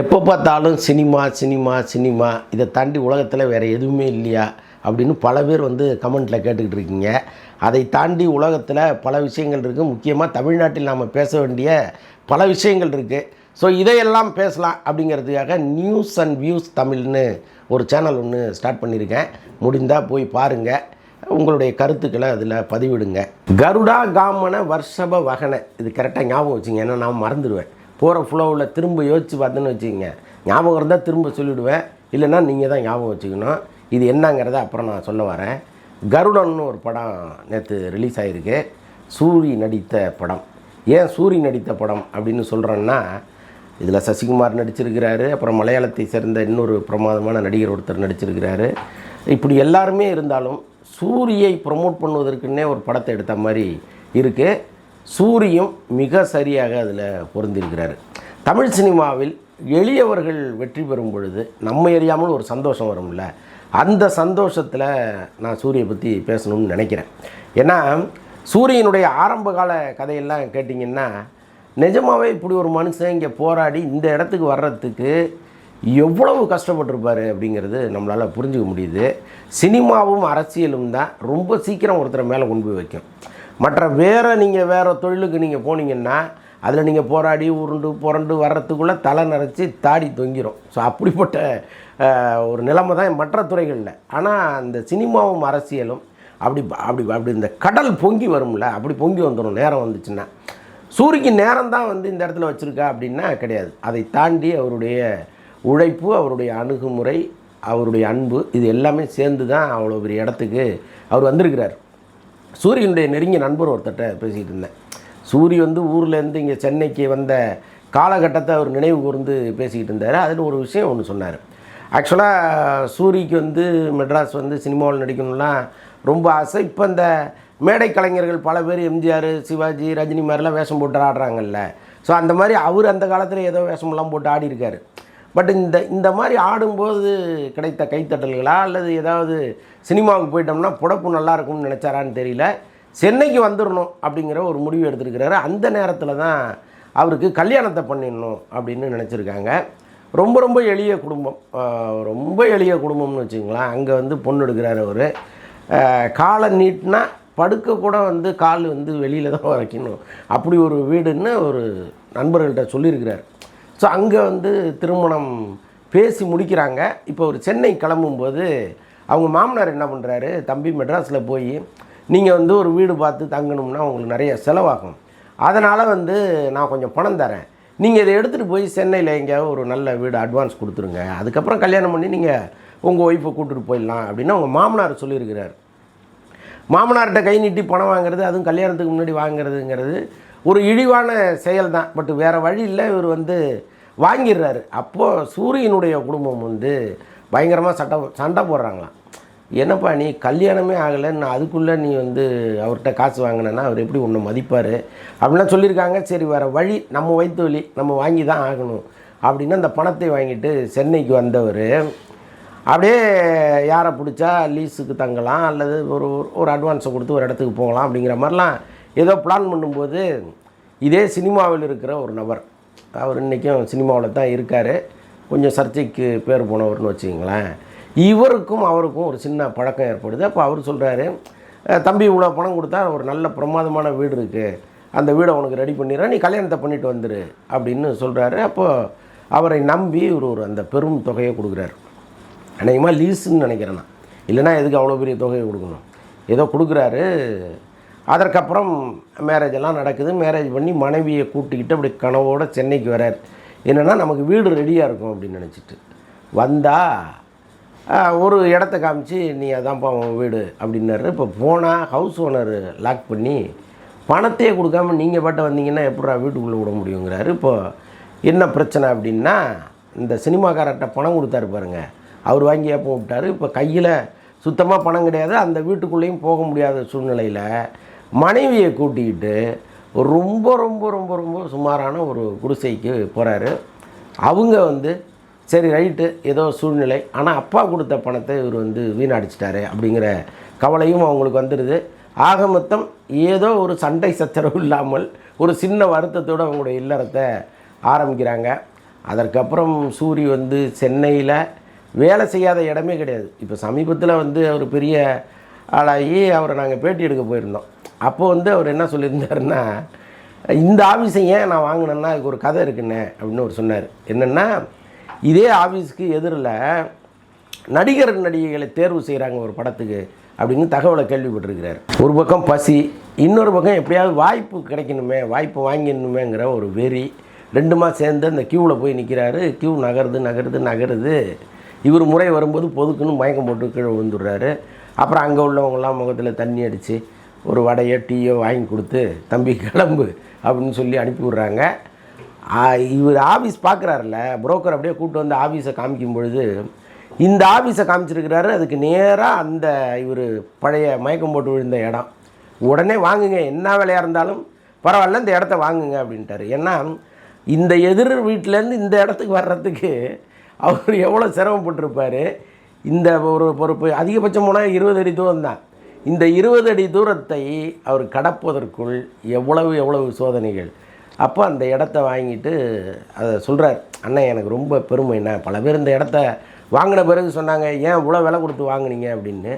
எப்போ பார்த்தாலும் cinema cinema cinema இதை தாண்டி உலகத்தில் வேறு எதுவுமே இல்லையா? அப்படின்னு பல பேர் வந்து கமெண்ட்டில் கேட்டுக்கிட்டு இருக்கீங்க. அதை தாண்டி உலகத்தில் பல விஷயங்கள் இருக்குது முக்கியமாக தமிழ்நாட்டில் நாம் பேச வேண்டிய பல விஷயங்கள் இருக்குது ஸோ இதையெல்லாம் பேசலாம் அப்படிங்கிறதுக்காக நியூஸ் அண்ட் வியூஸ் தமிழ்னு ஒரு சேனல் ஒன்று ஸ்டார்ட் பண்ணியிருக்கேன். முடிந்தால் போய் பாருங்கள் உங்களுடைய கருத்துக்களை அதில் பதிவிடுங்க. கருடா காமன வர்ஷப வகன. இது கரெக்டாக ஞாபகம் வச்சுங்க. ஏன்னா நான் மறந்துடுவேன். போகிற ஃப்ளோவில் திரும்ப யோசித்து பார்த்தேன்னு வச்சுக்கோங்க. ஞாபகம் இருந்தால் திரும்ப சொல்லிவிடுவேன் இல்லைன்னா நீங்கள் தான் ஞாபகம் வச்சுக்கணும். இது என்னங்கிறத அப்புறம் நான் சொல்ல வரேன். கருடன்னு ஒரு படம் நேற்று ரிலீஸ் ஆகிருக்கு சூரி நடித்த படம். ஏன் சூரி நடித்த படம் அப்படின்னு சொல்கிறேன்னா இதில் சசிகுமார் நடிச்சிருக்கிறாரு. அப்புறம் மலையாளத்தை சேர்ந்த இன்னொரு பிரமாதமான நடிகர் ஒருத்தர் நடிச்சிருக்கிறாரு. இப்படி எல்லாருமே இருந்தாலும் சூரியை ப்ரொமோட் பண்ணுவதற்குன்னே ஒரு படத்தை எடுத்த மாதிரி இருக்குது சூரியும் மிக சரியாக அதில் பொருந்திருக்கிறார். தமிழ் சினிமாவில் எளியவர்கள் வெற்றி பெறும் பொழுது நம்ம எறியாமல் ஒரு சந்தோஷம் வரும்ல. அந்த சந்தோஷத்தில் நான் சூரியை பற்றி பேசணும்னு நினைக்கிறேன். ஏன்னா சூரியனுடைய ஆரம்ப கால கதையெல்லாம் கேட்டிங்கன்னா நிஜமாகவே இப்படி ஒரு மனுஷன் இங்கே போராடி இந்த இடத்துக்கு வர்றதுக்கு எவ்வளவு கஷ்டப்பட்டிருப்பார் அப்படிங்கிறது நம்மளால் புரிஞ்சுக்க முடியுது. சினிமாவும் அரசியலும் தான் ரொம்ப சீக்கிரம் ஒருத்தரை மேலே கொண்டு போய் வைக்கும். மற்ற வேறு நீங்கள் வேறு தொழிலுக்கு நீங்கள் போனீங்கன்னா அதில் நீங்கள் போராடி உருண்டு புரண்டு வர்றதுக்குள்ளே தலை நிறச்சி தாடி தொங்கிரும். ஸோ அப்படிப்பட்ட ஒரு நிலைமை தான் மற்ற துறைகளில். ஆனால் அந்த சினிமாவும் அரசியலும் அப்படி அப்படி அப்படி இந்த கடல் பொங்கி வரும்ல அப்படி பொங்கி வந்துடும் நேரம் வந்துச்சுன்னா. சூரிக்கு நேரம் தான் வந்து இந்த இடத்துல வச்சுருக்கா அப்படின்னா கிடையாது. அதை தாண்டி அவருடைய உழைப்பு அவருடைய அணுகுமுறை அவருடைய அன்பு இது எல்லாமே சேர்ந்து தான் அவ்வளோ பெரிய இடத்துக்கு அவர் வந்திருக்கிறார். சூரியனுடைய நெருங்கிய நண்பர் ஒருத்தர்கிட்ட பேசிகிட்டு இருந்தேன். சூரி வந்து ஊர்லேருந்து இங்கே சென்னைக்கு வந்த காலகட்டத்தை அவர் நினைவு கூர்ந்து பேசிக்கிட்டு இருந்தார். அதில் ஒரு விஷயம் ஒன்று சொன்னார். ஆக்சுவலாக சூரிக்கு வந்து மெட்ராஸ் வந்து சினிமாவில் நடிக்கணும்லாம் ரொம்ப ஆசை. இப்போ இந்த மேடை கலைஞர்கள் பல பேர் எம்ஜிஆர் சிவாஜி ரஜினி மாதிரிலாம் வேஷம் போட்டு ஆடுறாங்கல்ல. ஸோ அந்த மாதிரி அவர் அந்த காலத்தில் ஏதோ வேஷமெல்லாம் போட்டு ஆடி இருக்காரு பட் இந்த இந்த மாதிரி ஆடும்போது கிடைத்த கைத்தட்டல்களா? அல்லது ஏதாவது சினிமாவுக்கு போயிட்டோம்னா புடப்பு நல்லா இருக்கும்னு நினச்சாரான்னு தெரியல. சென்னைக்கு வந்துடணும் அப்படிங்கிற ஒரு முடிவு எடுத்திருக்கிறாரு. அந்த நேரத்தில் தான் அவருக்கு கல்யாணத்தை பண்ணிடணும் அப்படின்னு நினச்சிருக்காங்க. ரொம்ப ரொம்ப எளிய குடும்பம். ரொம்ப எளிய குடும்பம்னு வச்சுங்களேன் அங்கே வந்து பொண்ணு எடுக்கிறாரு அவர். காலை நீட்டினா படுக்க கூட வந்து கால் வந்து வெளியில் தான் வரைக்கணும். அப்படி ஒரு வீடுன்னு ஒரு நண்பர்கள்ட்ட சொல்லியிருக்கிறார். ஸோ அங்கே வந்து திருமணம் பேசி முடிக்கிறாங்க. இப்போ ஒரு சென்னை கிளம்பும்போது அவங்க மாமனார் என்ன பண்ணுறாரு தம்பி மெட்ராஸில் போய் நீங்கள் வந்து ஒரு வீடு பார்த்து தங்கணும்னா உங்களுக்கு நிறைய செலவாகும். அதனால் வந்து நான் கொஞ்சம் பணம் தரேன். நீங்கள் இதை எடுத்துகிட்டு போய் சென்னையில் எங்கேயாவது ஒரு நல்ல வீடு அட்வான்ஸ் கொடுத்துருங்க. அதுக்கப்புறம் கல்யாணம் பண்ணி நீங்கள் உங்கள் ஒய்ஃபை கூட்டிட்டு போயிடலாம் அப்படின்னு அவங்க மாமனார் சொல்லியிருக்கிறார். மாமனார்கிட்ட கை நீட்டி பணம் வாங்குறது அதுவும் கல்யாணத்துக்கு முன்னாடி வாங்குறதுங்கிறது ஒரு இழிவான செயல் தான் பட் வேறு வழி இல்லை இவர் வந்து வாங்கிடுறாரு. அப்போது சூரியனுடைய குடும்பம் வந்து பயங்கரமாக சட்டை சண்டை போடுறாங்களாம். என்னப்பா நீ கல்யாணமே ஆகலை நான் அதுக்குள்ளே நீ வந்து அவர்கிட்ட காசு வாங்கினேன்னா அவர் எப்படி ஒன்று மதிப்பார்? அப்படின்லாம் சொல்லியிருக்காங்க. சரி வேறு வழி நம்ம வயிற்று வழி நம்ம வாங்கி தான் ஆகணும். அப்படின்னு அந்த பணத்தை வாங்கிட்டு சென்னைக்கு வந்தவர். அப்படியே யாரை பிடிச்சா லீஸுக்கு தங்கலாம் அல்லது ஒரு ஒரு அட்வான்ஸை கொடுத்து ஒரு இடத்துக்கு போகலாம் அப்படிங்கிற மாதிரிலாம் ஏதோ பிளான் பண்ணும்போது இதே சினிமாவில் இருக்கிற ஒரு நபர். அவர் இன்றைக்கும் சினிமாவில் தான் இருக்கார். கொஞ்சம் சர்ச்சைக்கு பேர் போனவர்னு வச்சுக்கிங்களேன். இவருக்கும் அவருக்கும் ஒரு சின்ன பழக்கம் ஏற்படுது. அப்போ அவர் சொல்கிறாரு தம்பி இவ்வளோ பணம் கொடுத்தா ஒரு நல்ல பிரமாதமான வீடு இருக்குது அந்த வீடை உனக்கு ரெடி பண்ணிடுறேன். நீ கல்யாணத்தை பண்ணிட்டு வந்துடு அப்படின்னு சொல்கிறாரு அப்போது அவரை நம்பி ஒரு ஒரு அந்த பெரும் தொகையை கொடுக்குறாரு. அநேகமாக லீஸுன்னு நினைக்கிறேன் நான். இல்லைனா எதுக்கு அவ்வளோ பெரிய தொகையை கொடுக்கணும்? ஏதோ கொடுக்குறாரு. அதற்கப்புறம் மேரேஜ் எல்லாம் நடக்குது. மேரேஜ் பண்ணி மனைவியை கூட்டிக்கிட்டு அப்படி கனவோடு சென்னைக்கு வரார் என்னென்னா நமக்கு வீடு ரெடியாக இருக்கும் அப்படின்னு நினச்சிட்டு. வந்தால் ஒரு இடத்த காமிச்சு நீ அதான்ப்பா உன் வீடு அப்படின்னாரு. இப்போ போனால் ஹவுஸ் ஓனர் லாக் பண்ணி பணத்தையே கொடுக்காம நீங்கள் பாட்ட வந்தீங்கன்னா எப்படா வீட்டுக்குள்ளே விட முடியுங்கிறாரு. இப்போ என்ன பிரச்சனை அப்படின்னா இந்த சினிமாக்காரர்கிட்ட பணம் கொடுத்தாரு பாருங்க. அவர் வாங்கி ஏப்பம் விட்டார். இப்போ கையில் சுத்தமாக பணம் கிடையாது. அந்த வீட்டுக்குள்ளேயும் போக முடியாத சூழ்நிலையில் மனைவியை கூட்டிக்கிட்டு ரொம்ப ரொம்ப ரொம்ப ரொம்ப சுமாரான ஒரு குடிசைக்கு போகிறாரு அவங்க வந்து சரி ரைட்டு ஏதோ சூழ்நிலை. ஆனால் அப்பா கொடுத்த பணத்தை இவர் வந்து வீணடிச்சிட்டாரு அப்படிங்கிற கவலையும் அவங்களுக்கு வந்துடுது ஆக மொத்தம் ஏதோ ஒரு சண்டை சச்சரவு இல்லாமல் ஒரு சின்ன வருத்தத்தோடு அவங்களுடைய இல்லறத்தை ஆரம்பிக்கிறாங்க. அதற்கப்புறம் சூரி வந்து சென்னையில் வேலை செய்யாத இடமே கிடையாது. இப்போ சமீபத்தில் வந்து அவர் பெரிய ஆளாகி அவரை நாங்கள் பேட்டி எடுக்க போயிருந்தோம். அப்போ வந்து அவர் என்ன சொல்லியிருந்தாருன்னா இந்த ஆஃபீஸை ஏன் நான் வாங்கினேன்னா அதுக்கு ஒரு கதை இருக்குண்ணே அப்படின்னு அவர் சொன்னார். என்னென்னா இதே ஆஃபீஸ்க்கு எதிரில் நடிகர் நடிகைகளை தேர்வு செய்கிறாங்க ஒரு படத்துக்கு அப்படின்னு தகவலை கேள்விப்பட்டிருக்கிறார். ஒரு பக்கம் பசி இன்னொரு பக்கம் எப்படியாவது வாய்ப்பு கிடைக்கணுமே வாய்ப்பு வாங்கிடணுமேங்கிற ஒரு வெறி. ரெண்டுமா சேர்ந்து அந்த க்யூவில் போய் நிற்கிறாரு. க்யூ நகருது நகருது நகருது. இவர் முறை வரும்போது பொதுக்குன்னு மயக்கம் போட்டு கீழே விழுந்துடுறாரு. அப்புறம் அங்கே உள்ளவங்கலாம் முகத்தில் தண்ணி அடித்து ஒரு வடையோ டீயோ வாங்கி கொடுத்து தம்பி கிளம்பு அப்படின்னு சொல்லி அனுப்பி விட்றாங்க. இவர் ஆஃபீஸ் பார்க்குறாருல புரோக்கர் அப்படியே கூப்பிட்டு வந்து ஆஃபீஸை காமிக்கும் பொழுது இந்த ஆஃபீஸை காமிச்சிருக்கிறாரு அதுக்கு நேராக அந்த இவர் பழைய மயக்கம் போட்டு விழுந்த இடம். உடனே வாங்குங்க என்ன வேலையாக இருந்தாலும் பரவாயில்ல இந்த இடத்த வாங்குங்க அப்படின்ட்டாரு. ஏன்னா இந்த எதிர் வீட்டிலேருந்து இந்த இடத்துக்கு வர்றதுக்கு அவர் எவ்வளோ சிரமப்பட்டிருப்பார். இந்த ஒரு பொறுப்பு அதிகபட்சம் போனால் இருபது அடி தூரம் தான் இந்த இருபது அடி தூரத்தை அவர் கடப்பதற்குள் எவ்வளவு எவ்வளவு சோதனைகள்? அப்போ அந்த இடத்த வாங்கிட்டு அதை சொல்கிறார் அண்ணன் எனக்கு ரொம்ப பெருமை என்ன பல பேர் இந்த இடத்த வாங்கின பிறகு சொன்னாங்க ஏன் இவ்வளோ விலை கொடுத்து வாங்குனீங்க? அப்படின்னு.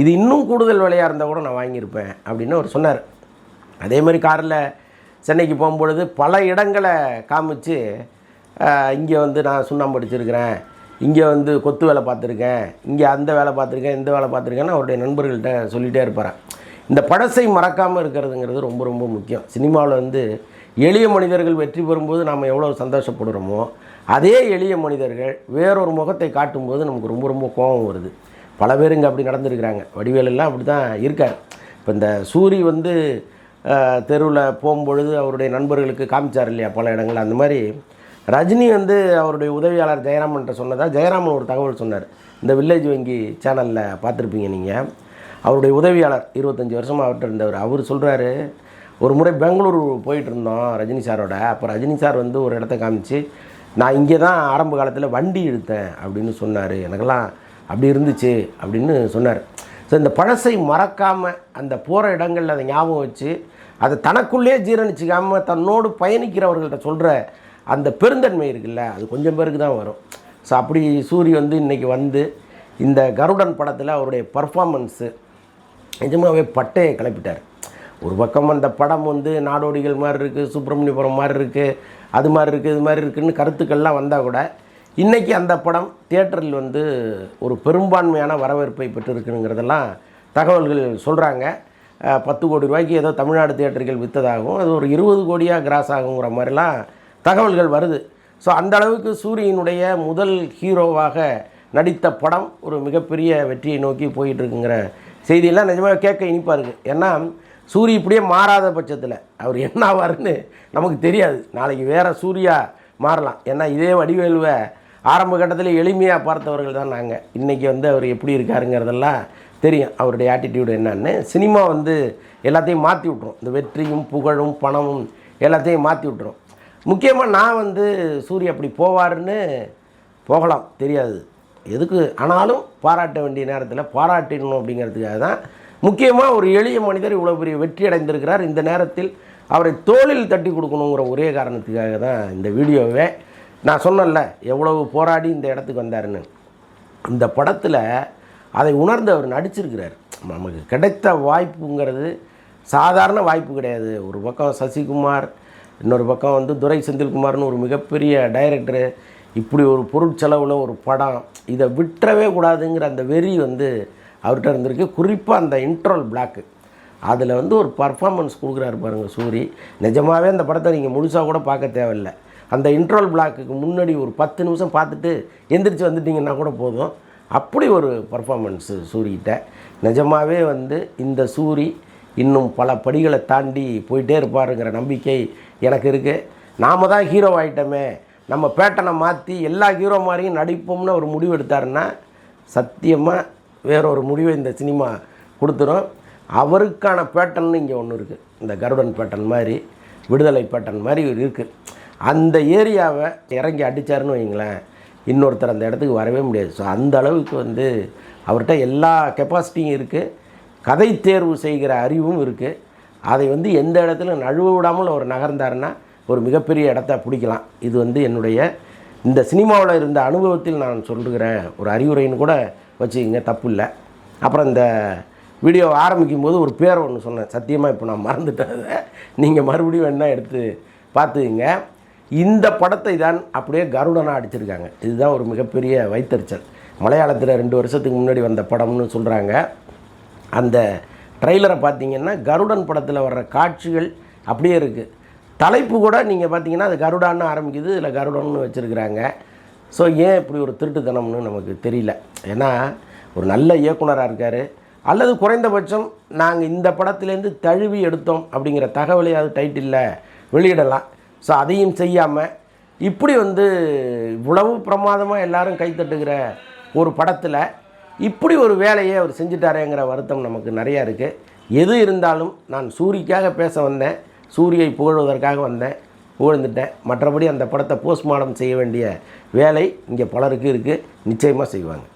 இது இன்னும் கூடுதல் விலையாக இருந்தால் கூட நான் வாங்கியிருப்பேன் அப்படின்னு அவர் சொன்னார். அதே மாதிரி காரில் சென்னைக்கு போகும்பொழுது பல இடங்களை காமிச்சு இங்கே வந்து நான் சுண்ணாம்பு அடிச்சிருக்கிறேன் இங்கே வந்து கொத்து வேலை பார்த்துருக்கேன் இங்கே அந்த வேலை பார்த்துருக்கேன் இந்த வேலை பார்த்துருக்கேன்னு அவருடைய நண்பர்கள்ட்ட சொல்லிகிட்டே இருப்பார் இந்த பழசை மறக்காமல் இருக்கிறதுங்கிறது ரொம்ப ரொம்ப முக்கியம். சினிமாவில் வந்து எளிய மனிதர்கள் வெற்றி பெறும்போது நாம் எவ்வளோ சந்தோஷப்படுறோமோ அதே எளிய மனிதர்கள் வேறொரு முகத்தை காட்டும்போது நமக்கு ரொம்ப ரொம்ப கோபம் வருது. பல பேர் இங்கே அப்படி நடந்திருக்கிறாங்க. வடிவேலெல்லாம் அப்படி தான் இருக்கார். இப்போ இந்த சூரி வந்து தெருவில் போகும்பொழுது அவருடைய நண்பர்களுக்கு காமிச்சார் இல்லையா பல இடங்கள் அந்த மாதிரி ரஜினி வந்து அவருடைய உதவியாளர் ஜெயராமன்ட்ட சொன்னதாக ஜெயராமன் ஒரு தகவல் சொன்னார். இந்த வில்லேஜ் வங்கி சேனலில் பார்த்துருப்பீங்க நீங்கள் அவருடைய உதவியாளர் இருபத்தஞ்சி வருஷமாக அவர்கிட்ட இருந்தவர். அவர் சொல்கிறாரு ஒரு முறை பெங்களூர் போயிட்டு இருந்தோம் ரஜினி சாரோட. அப்போ ரஜினி சார் வந்து ஒரு இடத்த காமிச்சு நான் இங்கே தான் ஆரம்ப காலத்தில் வண்டி இழுத்தேன் அப்படின்னு சொன்னார். எனக்கெல்லாம் அப்படி இருந்துச்சு அப்படின்னு சொன்னார். ஸோ இந்த பழசை மறக்காமல் அந்த போகிற இடங்களில் அதை ஞாபகம் வச்சு அதை தனக்குள்ளே ஜீரணிச்சிக்காமல் தன்னோடு பயணிக்கிறவர்கள்ட்ட சொல்கிற அந்த பெருந்தன்மை இருக்குல்ல அது கொஞ்சம் பேருக்கு தான் வரும். ஸோ அப்படி சூரி வந்து இன்றைக்கி வந்து இந்த கருடன் படத்தில் அவருடைய பர்ஃபாமன்ஸு நிஜமாகவே பட்டையை கிளப்பிட்டார். ஒரு பக்கம் அந்த படம் வந்து நாடோடிகள் மாதிரி இருக்குது சுப்பிரமணியபுரம் மாதிரி இருக்குது அது மாதிரி இருக்குது இது மாதிரி இருக்குதுன்னு கருத்துக்கள்லாம் வந்தால் கூட இன்றைக்கி அந்த படம் தியேட்டரில் வந்து ஒரு பெரும்பான்மையான வரவேற்பை பெற்றிருக்குங்கிறதெல்லாம் தகவல்கள் சொல்கிறாங்க பத்து கோடி ரூபாய்க்கு ஏதோ தமிழ்நாடு தியேட்டர்கள் விற்றதாகவும் அது ஒரு இருபது கோடியாக கிராஸ் ஆகுங்கிற மாதிரிலாம் தகவல்கள் வருது. ஸோ அந்த அளவுக்கு சூரியனுடைய முதல் ஹீரோவாக நடித்த படம் ஒரு மிகப்பெரிய வெற்றியை நோக்கி போயிட்டுருக்குங்கிற செய்தியெல்லாம் நிஜமாக கேட்க இனிப்பாக இருக்குது ஏன்னா சூரிய இப்படியே மாறாத பட்சத்தில் அவர் என்ன ஆவார்னு நமக்கு தெரியாது. நாளைக்கு வேறு சூர்யா மாறலாம். ஏன்னா இதே வடிவேலுவை ஆரம்ப கட்டத்தில் எளிமையாக பார்த்தவர்கள் தான் நாங்கள் இன்றைக்கி வந்து அவர் எப்படி இருக்காருங்கிறதெல்லாம் தெரியும். அவருடைய ஆட்டிடியூடு என்னன்னு சினிமா வந்து எல்லாத்தையும் மாற்றி விட்ரும் இந்த வெற்றியும் புகழும் பணமும் எல்லாத்தையும் மாற்றி விட்ரும் முக்கியமாக நான் வந்து சூரிய அப்படி போவாருன்னு போகலாம் தெரியாது. எதுக்கு? ஆனாலும் பாராட்ட வேண்டிய நேரத்தில் பாராட்டிடணும் அப்படிங்கிறதுக்காக தான். முக்கியமாக ஒரு எளிய மனிதர் இவ்வளோ பெரிய வெற்றி அடைந்திருக்கிறார். இந்த நேரத்தில் அவரை தோளில் தட்டி கொடுக்கணுங்கிற ஒரே காரணத்துக்காக தான் இந்த வீடியோவே நான் சொன்னேன்ல எவ்வளவு போராடி இந்த இடத்துக்கு வந்தாருன்னு. இந்த படத்தில் அதை உணர்ந்து அவர் நடிச்சிருக்கிறார். நமக்கு கிடைத்த வாய்ப்புங்கிறது சாதாரண வாய்ப்பு கிடையாது. ஒரு பக்கம் சசிகுமார் இன்னொரு பக்கம் வந்து துரை செந்தில்குமார்னு ஒரு மிகப்பெரிய டைரக்டரு இப்படி ஒரு பொருட்செலவில் ஒரு படம் இதை விட்டுறவே கூடாதுங்கிற அந்த வெறி வந்து அவர்கிட்ட இருந்திருக்கு. குறிப்பாக அந்த இன்ட்ரோல் பிளாக்கு அதில் வந்து ஒரு பர்ஃபார்மன்ஸ் கொடுக்குறாரு பாருங்கள் சூரி. நிஜமாகவே அந்த படத்தை நீங்கள் முழுசாக கூட பார்க்க தேவையில்லை. அந்த இன்ட்ரோல் பிளாக்குக்கு முன்னாடி ஒரு பத்து நிமிஷம் பார்த்துட்டு எந்திரிச்சு வந்துட்டிங்கன்னா கூட போதும். அப்படி ஒரு பர்ஃபார்மன்ஸு சூரிகிட்ட. நிஜமாகவே வந்து இந்த சூரி இன்னும் பல படிகளை தாண்டி போயிட்டே இருப்பாருங்கிற நம்பிக்கை எனக்கு இருக்குது நாம தான் ஹீரோ ஆகிட்டோமே நம்ம பேட்டனை மாற்றி எல்லா ஹீரோ மாதிரியும் நடிப்போம்னு ஒரு முடிவு எடுத்தாருன்னா சத்தியமாக வேற ஒரு முடிவை இந்த சினிமா கொடுத்துரும். அவருக்கான பேட்டர்ன் இங்கே ஒன்று இருக்குது இந்த கருடன் பேட்டன் மாதிரி விடுதலை பேட்டன் மாதிரி இருக்குது அந்த ஏரியாவை இறங்கி அடித்தாருன்னு வைங்களேன் இன்னொருத்தர் அந்த இடத்துக்கு வரவே முடியாது. ஸோ அந்த அளவுக்கு வந்து அவர்கிட்ட எல்லா கெப்பாசிட்டியும் இருக்குது கதை தேர்வு செய்கிற அறிவும் இருக்குது அதை வந்து எந்த இடத்துல நழுவ விடாமல் அவர் நகர்ந்தாருன்னா ஒரு மிகப்பெரிய இடத்த பிடிக்கலாம். இது வந்து என்னுடைய இந்த சினிமாவில் இருந்த அனுபவத்தில் நான் சொல்லுகிற ஒரு அறிவுரைன்னு கூட வச்சுக்கிங்க தப்பு இல்லை. அப்புறம் இந்த வீடியோ ஆரம்பிக்கும் போது ஒரு பேரை ஒன்று சொன்னேன். சத்தியமாக இப்போ நான் மறந்துட்டேன் அதை. நீங்கள் மறுபடியும் வேணால் எடுத்து பார்த்துக்குங்க. இந்த படத்தை தான் அப்படியே கருடனாக அடிச்சிருக்காங்க. இதுதான் ஒரு மிகப்பெரிய வைத்தறிச்சல். மலையாளத்தில் ரெண்டு வருஷத்துக்கு முன்னாடி வந்த படம்னு சொல்கிறாங்க அந்த ட்ரெய்லரை பார்த்தீங்கன்னா கருடன் படத்தில் வர்ற காட்சிகள் அப்படியே இருக்குது தலைப்பு கூட நீங்கள் பார்த்தீங்கன்னா அது கருடான்னு ஆரம்பிக்குது இதில் கருடன்னு வச்சுருக்கிறாங்க. ஸோ ஏன் இப்படி ஒரு திருட்டுத்தனம்னு நமக்கு தெரியல. ஏன்னா ஒரு நல்ல இயக்குனராக இருக்கார். அல்லது குறைந்தபட்சம் நாங்கள் இந்த படத்துலேருந்து தழுவி எடுத்தோம் அப்படிங்கிற தகவலையாவது டைட்டிலில் வெளியிடலாம். ஸோ அதையும் செய்யாமல் இப்படி வந்து இவ்வளவு பிரமாதமாக எல்லாரும் கைத்தட்டுகிற ஒரு படத்தில் இப்படி ஒரு வேலையை அவர் செஞ்சுட்டாரேங்கிற வருத்தம் நமக்கு நிறையா இருக்குது எது இருந்தாலும் நான் சூரிக்காக பேச வந்தேன் சூரியை புகழ்வதற்காக வந்தேன் புகழ்ந்துட்டேன். மற்றபடி அந்த படத்தை போஸ்ட்மார்டம் செய்ய வேண்டிய வேலை இங்கே பலருக்கு இருக்குது நிச்சயமாக செய்வாங்க.